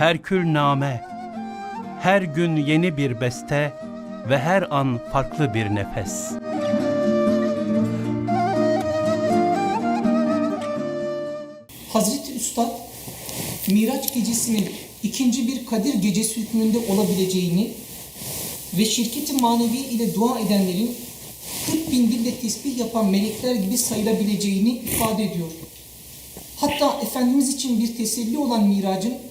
Herkül name, her gün yeni bir beste ve her an farklı bir nefes. Hazreti Üstad Miraç gecesinin ikinci bir Kadir gecesi hükmünde olabileceğini ve şirketi manevi ile dua edenlerin 40 bin dille tesbih yapan melekler gibi sayılabileceğini ifade ediyor. Hatta Efendimiz için bir teselli olan miracın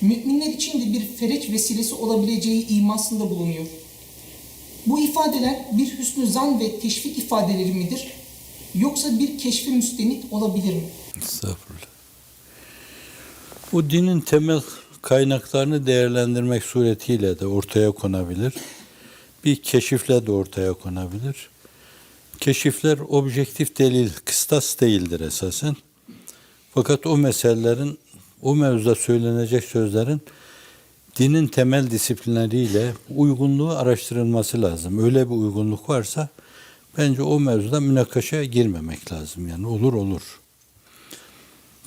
müminler için de bir fereç vesilesi olabileceği imasında bulunuyor. Bu ifadeler bir hüsnü zan ve teşvik ifadeleri midir? Yoksa bir keşfi müstenit olabilir mi? Estağfurullah. Bu dinin temel kaynaklarını değerlendirmek suretiyle de ortaya konabilir. Bir keşifle de ortaya konabilir. Keşifler objektif delil, kıstas değildir esasen. Fakat o meselelerin, o mevzuda söylenecek sözlerin dinin temel disiplinleriyle uygunluğu araştırılması lazım. Öyle bir uygunluk varsa bence o mevzuda münakaşaya girmemek lazım. Yani olur olur.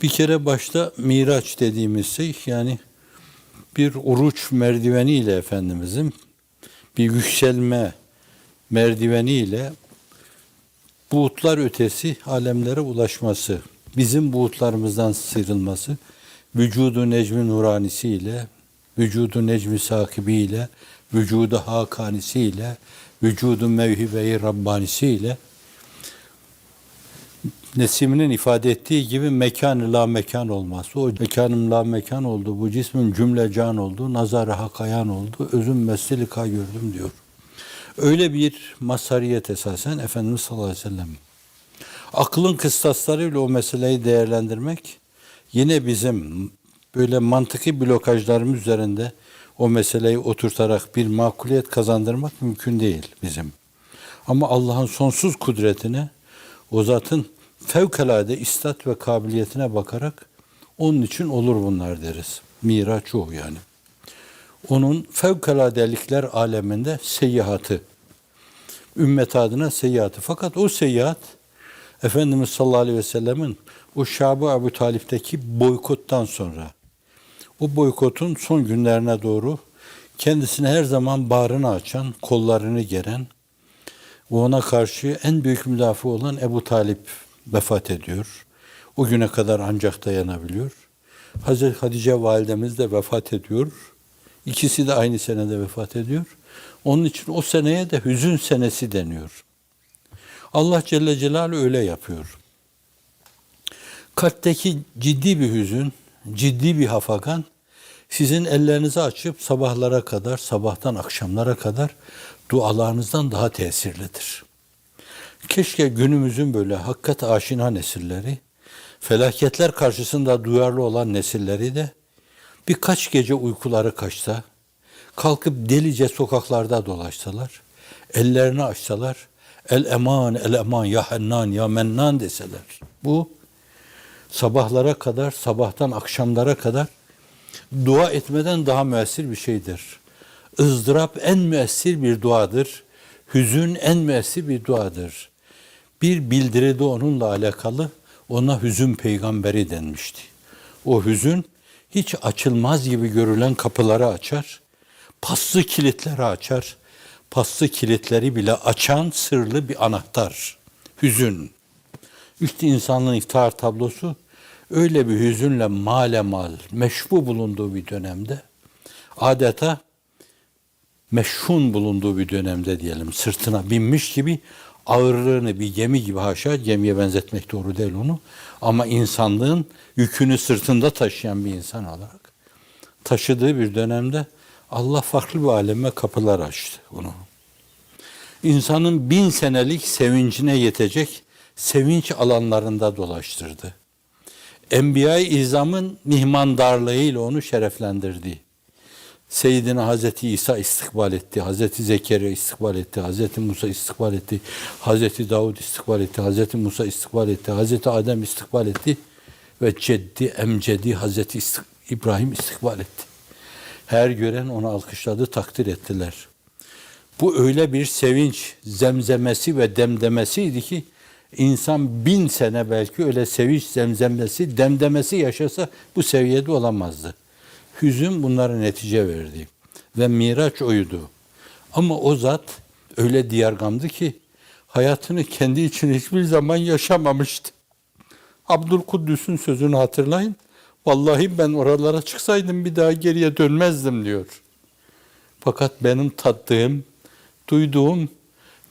Bir kere başta Miraç dediğimiz şey yani bir uruç merdiveniyle Efendimizin bir yükselme merdiveniyle buğutlar ötesi alemlere ulaşması, bizim buğutlarımızdan sıyrılması, vücudu necmi nuranisiyle, vücudu necmi sakibiyle, vücudu hakanisiyle, vücudu mevhibe-i rabbanisiyle Nesimi'nin ifade ettiği gibi mekan la mekan olmaz. O mekanım la mekan oldu, bu cismin cümle can oldu, nazarı hakayan oldu, özüm meslika gördüm diyor. Öyle bir masariyet esasen Efendimiz sallallahu aleyhi ve sellem. Aklın kıstaslarıyla o meseleyi değerlendirmek yine bizim böyle mantıki blokajlarımız üzerinde o meseleyi oturtarak bir makuliyet kazandırmak mümkün değil bizim. Ama Allah'ın sonsuz kudretine, o zatın fevkalade istat ve kabiliyetine bakarak onun için olur bunlar deriz. Miraç o yani. Onun fevkaladelikler aleminde seyyahatı. Ümmet adına seyyahatı. Fakat o seyyahat Efendimiz sallallahu aleyhi ve sellemin o Şab-ı Ebu Talip'teki boykottan sonra o boykotun son günlerine doğru kendisine her zaman bağrını açan, kollarını geren ve ona karşı en büyük müdafi olan Ebu Talip vefat ediyor. O güne kadar ancak dayanabiliyor. Hazreti Hatice validemiz de vefat ediyor. İkisi de aynı senede vefat ediyor. Onun için o seneye de hüzün senesi deniyor. Allah Celle Celaluhu öyle yapıyor. Kalpteki ciddi bir hüzün, ciddi bir hafakan sizin ellerinizi açıp sabahlara kadar, sabahtan akşamlara kadar dualarınızdan daha tesirlidir. Keşke günümüzün böyle hakikat aşina nesilleri, felaketler karşısında duyarlı olan nesilleri de birkaç gece uykuları kaçsa, kalkıp delice sokaklarda dolaşsalar, ellerini açsalar, el eman, el eman, ya hennan, ya mennan deseler. Bu sabahlara kadar, sabahtan akşamlara kadar dua etmeden daha müessir bir şeydir. ızdırap en müessir bir duadır. Hüzün en müessir bir duadır. Bir bildiride onunla alakalı ona hüzün peygamberi denmişti. O hüzün hiç açılmaz gibi görülen kapıları açar, paslı kilitleri açar, paslı kilitleri bile açan sırlı bir anahtar. Hüzün. İşte insanlığın iftihar tablosu öyle bir hüzünle malemal, meşbu bulunduğu bir dönemde adeta meşhun bulunduğu bir dönemde diyelim sırtına binmiş gibi ağırlığını bir gemi gibi haşa gemiye benzetmek doğru değil onu ama insanlığın yükünü sırtında taşıyan bir insan olarak taşıdığı bir dönemde Allah farklı bir aleme kapılar açtı onu. İnsanın bin senelik sevincine yetecek sevinç alanlarında dolaştırdı. Enbiya-i İzam'ın mihmandarlığıyla onu şereflendirdi. Seyyidina Hazreti İsa istikbal etti, Hazreti Zekeriya istikbal etti, Hazreti Musa istikbal etti, Hazreti Davud istikbal etti, Hazreti Musa istikbal etti, Hazreti Adem istikbal etti ve ceddi emcedi Hazreti İbrahim istikbal etti. Her gören onu alkışladı, takdir ettiler. Bu öyle bir sevinç zemzemesi ve demdemesiydi ki insan bin sene belki öyle sevinç zemzemesi, demdemesi yaşasa bu seviyede olamazdı. Hüzün bunlara netice verdi. Ve miraç oydu. Ama o zat öyle diyargamdı ki hayatını kendi için hiçbir zaman yaşamamıştı. Abdülkuddüs'ün sözünü hatırlayın. Vallahi ben oralara çıksaydım bir daha geriye dönmezdim diyor. Fakat benim tattığım, duyduğum,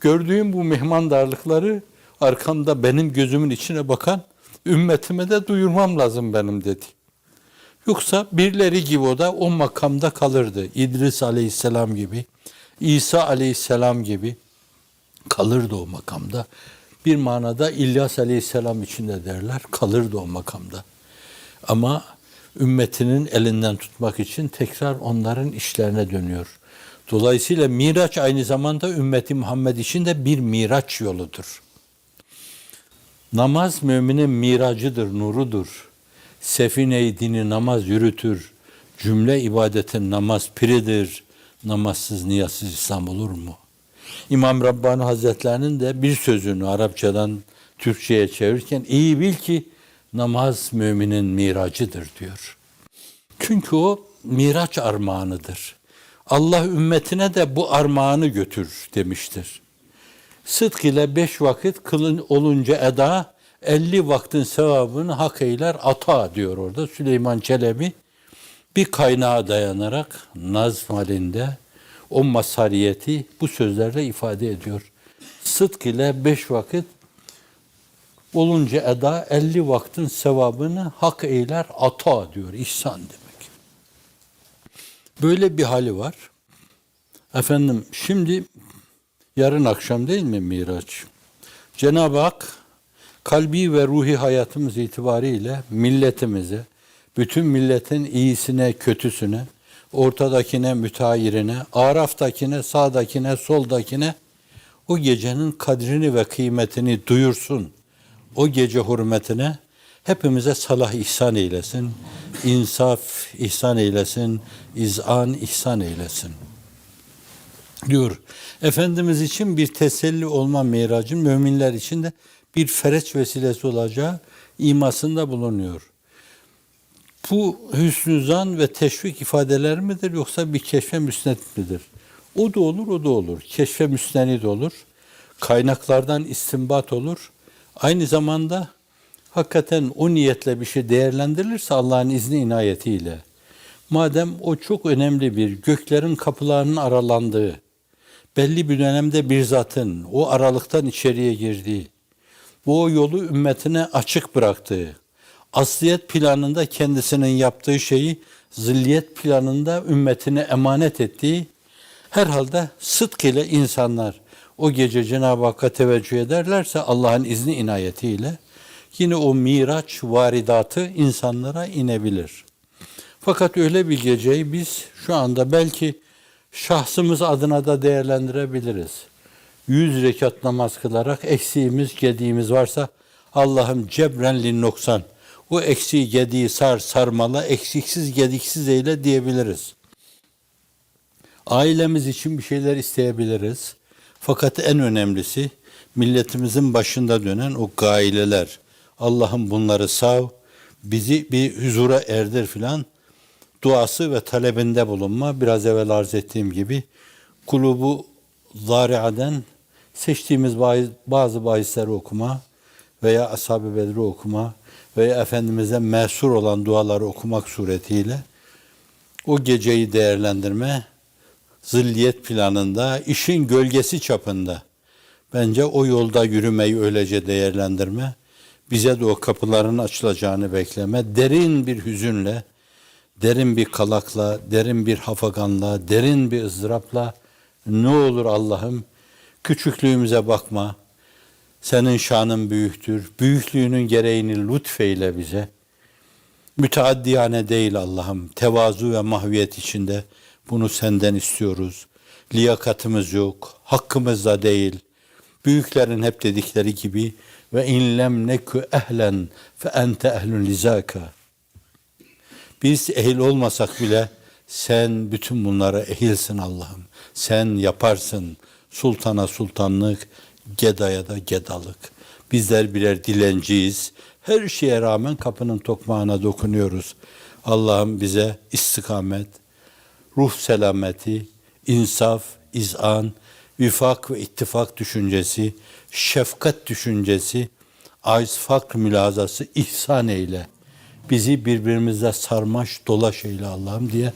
gördüğüm bu mihmandarlıkları arkamda benim gözümün içine bakan ümmetime de duyurmam lazım benim dedi. Yoksa birileri gibi o da o makamda kalırdı. İdris aleyhisselam gibi, İsa aleyhisselam gibi kalırdı o makamda. Bir manada İlyas aleyhisselam içinde derler, kalırdı o makamda. Ama ümmetinin elinden tutmak için tekrar onların işlerine dönüyor. Dolayısıyla Miraç aynı zamanda ümmeti Muhammed için de bir Miraç yoludur. Namaz müminin miracıdır, nurudur. Sefine-i dini namaz yürütür. Cümle ibadetin namaz piridir. Namazsız, niyazsız İslam olur mu? İmam Rabbani Hazretlerinin de bir sözünü Arapçadan Türkçe'ye çevirirken iyi bil ki namaz müminin miracıdır diyor. Çünkü o miraç armağanıdır. Allah ümmetine de bu armağanı götür demiştir. Sıdk ile beş vakit kılın olunca eda, elli vaktin sevabını hak eyler ata diyor orada Süleyman Çelebi. Bir kaynağa dayanarak nazm halinde o masariyeti bu sözlerle ifade ediyor. Sıdk ile beş vakit olunca eda elli vaktin sevabını hak eyler ata diyor. İhsan demek. Böyle bir hali var. Efendim şimdi yarın akşam değil mi Miraç? Cenab-ı Hak kalbi ve ruhi hayatımız itibariyle milletimize, bütün milletin iyisine, kötüsüne, ortadakine, müteahhirine, araftakine, sağdakine, soldakine o gecenin kadrini ve kıymetini duyursun. O gece hürmetine hepimize salah ihsan eylesin, insaf ihsan eylesin, izan ihsan eylesin diyor. Efendimiz için bir teselli olma miracın müminler için de bir fereç vesilesi olacağı imasında bulunuyor. Bu hüsnü zan ve teşvik ifadeler midir yoksa bir keşfe müsnet midir? O da olur, o da olur. Keşfe müstenid olur. Kaynaklardan istinbat olur. Aynı zamanda hakikaten o niyetle bir şey değerlendirilirse Allah'ın izni inayetiyle. Madem o çok önemli bir göklerin kapılarının aralandığı, belli bir dönemde bir zatın o aralıktan içeriye girdiği, bu o yolu ümmetine açık bıraktığı, asliyet planında kendisinin yaptığı şeyi zilliyet planında ümmetine emanet ettiği, herhalde sıdk ile insanlar o gece Cenab-ı Hakk'a teveccüh ederlerse Allah'ın izni inayetiyle yine o miraç varidatı insanlara inebilir. Fakat öyle bir geceyi biz şu anda belki şahsımız adına da değerlendirebiliriz. Yüz rekat namaz kılarak eksiğimiz, gediğimiz varsa Allah'ım cebren lin noksan. O eksiği, gediği sar, sarmala, eksiksiz, gediksiz eyle diyebiliriz. Ailemiz için bir şeyler isteyebiliriz. Fakat en önemlisi milletimizin başında dönen o gaileler. Allah'ım bunları sav, bizi bir huzura erdir filan duası ve talebinde bulunma. Biraz evvel arz ettiğim gibi kulubu zariaden seçtiğimiz bazı, bahisleri okuma veya Ashab-ı Bedri okuma veya Efendimiz'e mesur olan duaları okumak suretiyle o geceyi değerlendirme zilliyet planında, işin gölgesi çapında bence o yolda yürümeyi öylece değerlendirme, bize de o kapıların açılacağını bekleme, derin bir hüzünle, derin bir kalakla, derin bir hafaganla, derin bir ızdırapla ne olur Allah'ım küçüklüğümüze bakma. Senin şanın büyüktür. Büyüklüğünün gereğini lütfeyle bize. Müteaddiyane değil Allah'ım. Tevazu ve mahviyet içinde bunu senden istiyoruz. Liyakatımız yok. Hakkımızda değil. Büyüklerin hep dedikleri gibi ve inlem nekü ehlen fe ente ehlun lizaka. Biz ehil olmasak bile sen bütün bunlara ehilsin Allah'ım. Sen yaparsın. Sultana sultanlık, gedaya da gedalık. Bizler birer dilenciyiz. Her şeye rağmen kapının tokmağına dokunuyoruz. Allah'ım bize istikamet, ruh selameti, insaf, izan, vifak ve ittifak düşüncesi, şefkat düşüncesi, aiz fakr mülazası ihsan eyle. Bizi birbirimize sarmaş dolaş eyle Allah'ım diye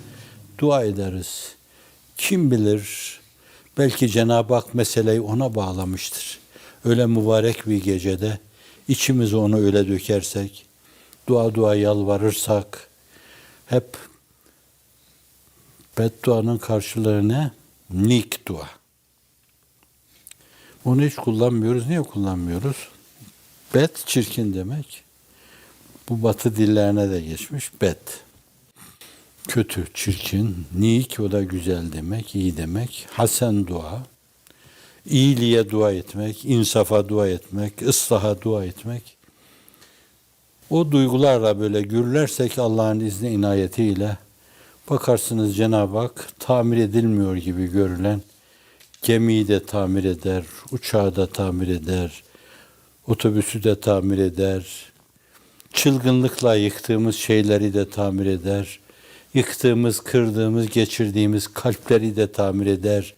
dua ederiz. Kim bilir belki Cenab-ı Hak meseleyi ona bağlamıştır. Öyle mübarek bir gecede içimizi ona öyle dökersek, dua dua yalvarırsak, hep bedduanın karşılığı ne? Nik dua. Onu hiç kullanmıyoruz. Niye kullanmıyoruz? Bed çirkin demek. Bu batı dillerine de geçmiş. Bed. Kötü, çirkin. Nik o da güzel demek, iyi demek. Hasen dua. İyiliğe dua etmek, insafa dua etmek, ıslaha dua etmek. O duygularla böyle gürlersek Allah'ın izni inayetiyle bakarsınız Cenab-ı Hak tamir edilmiyor gibi görülen gemiyi de tamir eder, uçağı da tamir eder, otobüsü de tamir eder, çılgınlıkla yıktığımız şeyleri de tamir eder, yıktığımız, kırdığımız, geçirdiğimiz kalpleri de tamir eder,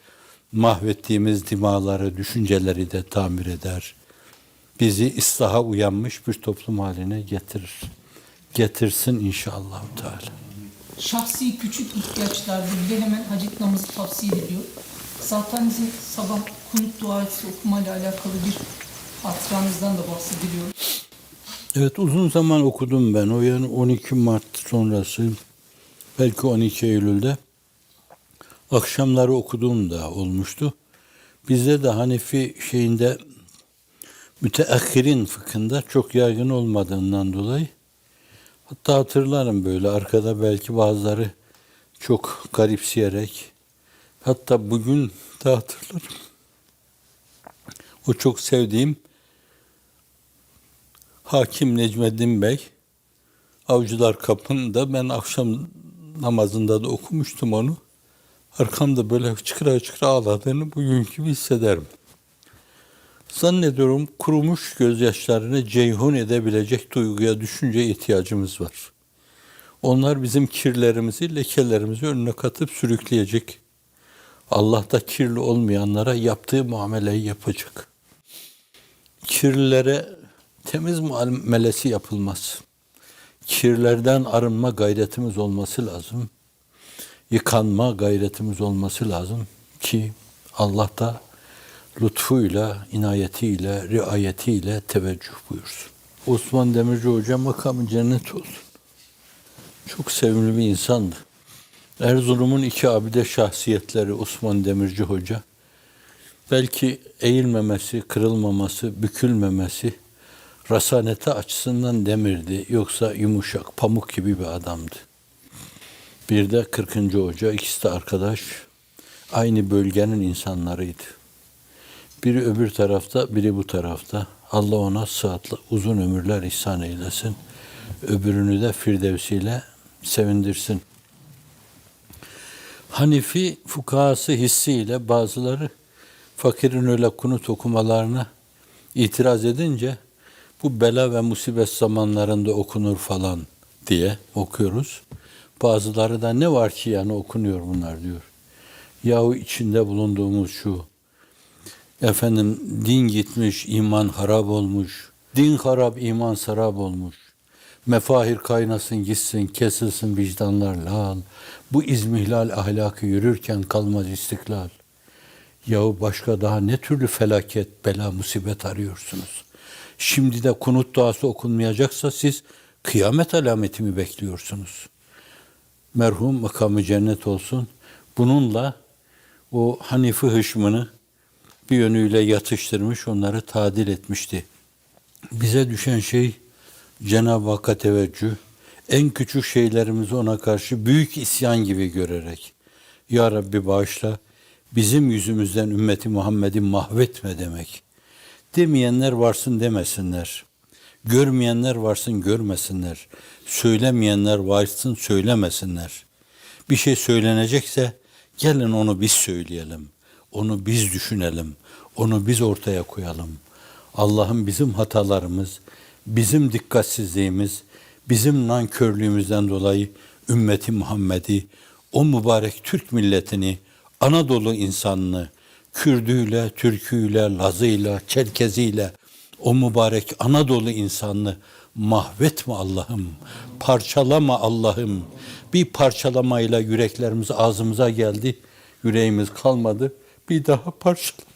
mahvettiğimiz dimaları, düşünceleri de tamir eder. Bizi ıslaha uyanmış bir toplum haline getirir. Getirsin inşallah Teala. Şahsi küçük ihtiyaçlarda bile hemen hacet namazı tavsiye ediliyor. Zaten bizim sabah kunut duası okumayla alakalı bir hatıranızdan da bahsediliyor. Evet uzun zaman okudum ben. O yani 12 Mart sonrası belki 12 Eylül'de akşamları okuduğum da olmuştu. Bizde de Hanefi şeyinde müteahhirin fıkhında çok yaygın olmadığından dolayı hatta hatırlarım böyle arkada belki bazıları çok garipseyerek hatta bugün de hatırlarım. O çok sevdiğim Hakim Necmeddin Bey Avcılar Kapı'nda ben akşam namazında da okumuştum onu. Arkamda böyle çıkıra çıkıra ağladığını bugünkü gibi hissederim. Zannediyorum kurumuş gözyaşlarını ceyhun edebilecek duyguya, düşünceye ihtiyacımız var. Onlar bizim kirlerimizi, lekelerimizi önüne katıp sürükleyecek. Allah da kirli olmayanlara yaptığı muameleyi yapacak. Kirlilere temiz muamelesi yapılmaz. Kirlerden arınma gayretimiz olması lazım. Yıkanma gayretimiz olması lazım ki Allah da lütfuyla, inayetiyle, riayetiyle teveccüh buyursun. Osman Demirci Hoca makamı cennet olsun. Çok sevimli bir insandı. Erzurum'un iki abide şahsiyetleri Osman Demirci Hoca. Belki eğilmemesi, kırılmaması, bükülmemesi rasaneti açısından demirdi. Yoksa yumuşak, pamuk gibi bir adamdı. Bir de 40. Hoca, ikisi de arkadaş. Aynı bölgenin insanlarıydı. Biri öbür tarafta, biri bu tarafta. Allah ona sıhhatli, uzun ömürler ihsan eylesin. Öbürünü de firdevsiyle sevindirsin. Hanifi fukahası hissiyle bazıları fakirin öyle kunut okumalarına itiraz edince bu bela ve musibet zamanlarında okunur falan diye okuyoruz. Bazıları da ne var ki yani okunuyor bunlar diyor. Yahu içinde bulunduğumuz şu efendim din gitmiş, iman harap olmuş. Din harap, iman sarap olmuş. Mefahir kaynasın gitsin, kesilsin vicdanlar lal. Bu izmihlal ahlakı yürürken kalmaz istiklal. Yahu başka daha ne türlü felaket, bela, musibet arıyorsunuz? Şimdi de kunut duası okunmayacaksa siz kıyamet alameti mi bekliyorsunuz? Merhum makamı cennet olsun. Bununla o Hanifi hışmını bir yönüyle yatıştırmış, onları tadil etmişti. Bize düşen şey Cenab-ı Hakk'a teveccüh, en küçük şeylerimizi ona karşı büyük isyan gibi görerek, Ya Rabbi bağışla, bizim yüzümüzden ümmeti Muhammed'i mahvetme demek. Demeyenler varsın demesinler. Görmeyenler varsın görmesinler. Söylemeyenler varsın söylemesinler. Bir şey söylenecekse gelin onu biz söyleyelim. Onu biz düşünelim. Onu biz ortaya koyalım. Allah'ım bizim hatalarımız, bizim dikkatsizliğimiz, bizim nankörlüğümüzden dolayı ümmeti Muhammed'i, o mübarek Türk milletini, Anadolu insanını, Kürdüyle, Türküyle, Lazıyla, Çerkeziyle, o mübarek Anadolu insanını mahvetme Allah'ım, parçalama Allah'ım. Bir parçalamayla yüreklerimiz ağzımıza geldi, yüreğimiz kalmadı. Bir daha parçalama.